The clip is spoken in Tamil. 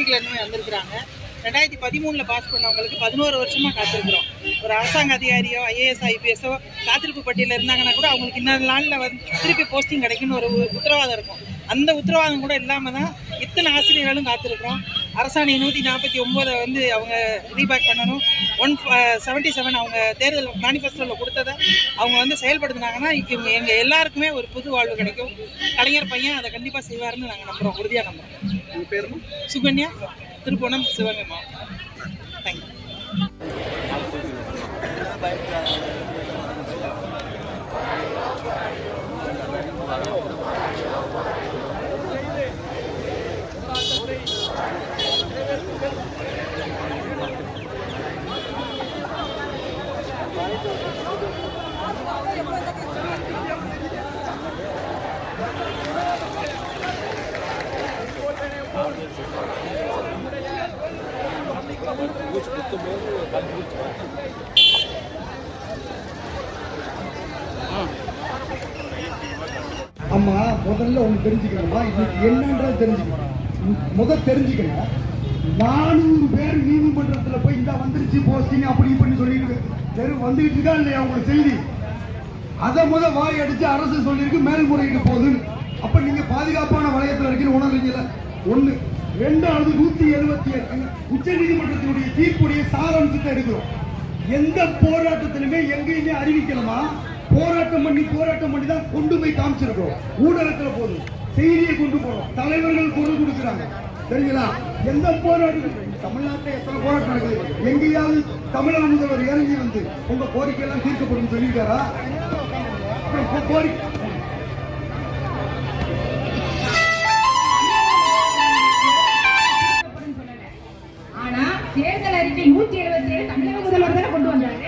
டிஸ்ட்ரிக்ட்ல இருந்து வந்திருக்கிறாங்க. ரெண்டாயிரத்தி பதிமூணுல பாஸ் பண்ணவங்களுக்கு பதினோரு வருஷமா காத்திருக்கிறோம். ஒரு அரசாங்க அதிகாரியோ ஐஏஎஸ் ஐபிஎஸ்ஓ காத்திருப்பு பட்டியலில் இருந்தாங்கன்னா கூட அவங்களுக்கு இன்னொரு நாளில் வந்து திருப்பி போஸ்டிங் கிடைக்குன்னு ஒரு உத்தரவாதம் இருக்கும். அந்த உத்தரவாதம் கூட இல்லாமல் தான் இத்தனை ஆசிரியர்களும் காத்திருக்கிறோம். அரசாணை நூற்றி நாற்பத்தி ஒம்போதை வந்து அவங்க ரீபேக் பண்ணணும். ஒன் செவன்ட்டி செவன் அவங்க தேர்தல் மேனிஃபெஸ்டோவில் கொடுத்ததை அவங்க வந்து செயல்படுத்தினாங்கன்னா இவங்க எங்கள் எல்லாருக்குமே ஒரு புது வாழ்வு கிடைக்கும். கலைஞர் பையன் அதை கண்டிப்பாக செய்வாருன்னு நாங்கள் நம்புகிறோம் உறுதியாக நம்புகிறோம் உங்கள் பேருமா? சுகன்யா திருப்போணம் சிவகங்கை மாவட்டம். தேங்க்யூ அம்மா முதல்ல ஒன்று தெரிஞ்சுக்கணுமா? இன்னைக்கு என்னன்றது தெரிஞ்சுக்கணும். முதல் முத நானூறு பேர் நீதிமன்றத்தில் போய் இந்த வந்துருச்சு போஸ்டிங் அப்படி பண்ணி சொல்லிட்டு தெரு வந்துகிட்டு இருக்கா இல்லையா உங்களுக்கு செய்தி? அதை முத வாய் அடிச்சு அரசு சொல்லியிருக்கு மேல்முறையீடு போகுதுன்னு. அப்ப நீங்க பாதுகாப்பான வளையத்தில் இருக்கீங்க உணர்றீங்களா ஒண்ணு ரெண்டாவது நூத்தி எழுபத்தி எட்டு உச்ச நீதிமன்றத்தினுடைய தீர்ப்புடைய சாராம்சத்தை எடுக்கிறோம் எந்த போராட்டத்திலுமே எங்கேயுமே அறிவிக்கலாமா? போராட்டம் பண்ணி போராட்டம் பண்ணி தான் கொண்டு போய் காமிச்சிருக்கிறோம். ஊடகத்துல போதும் செய்தியை கொண்டு போறோம். தலைவர்கள் கொண்டு கொடுக்குறாங்க. சரிங்களா? எந்த போராட்டம் தமிழ்நாட்டில் எத்தனை போராட்டம் நடக்குது எங்கேயாவது தமிழக முதல்வர் இறங்கி வந்து உங்க கோரிக்கை எல்லாம் தீர்க்கப்படும் சொல்லியிருக்காரா? கோரிக்கை தேர்தல் அறிக்கை நூத்தி எழுபத்தி ஏழு தமிழக முதல்வர் தானே கொண்டு வந்தாரு.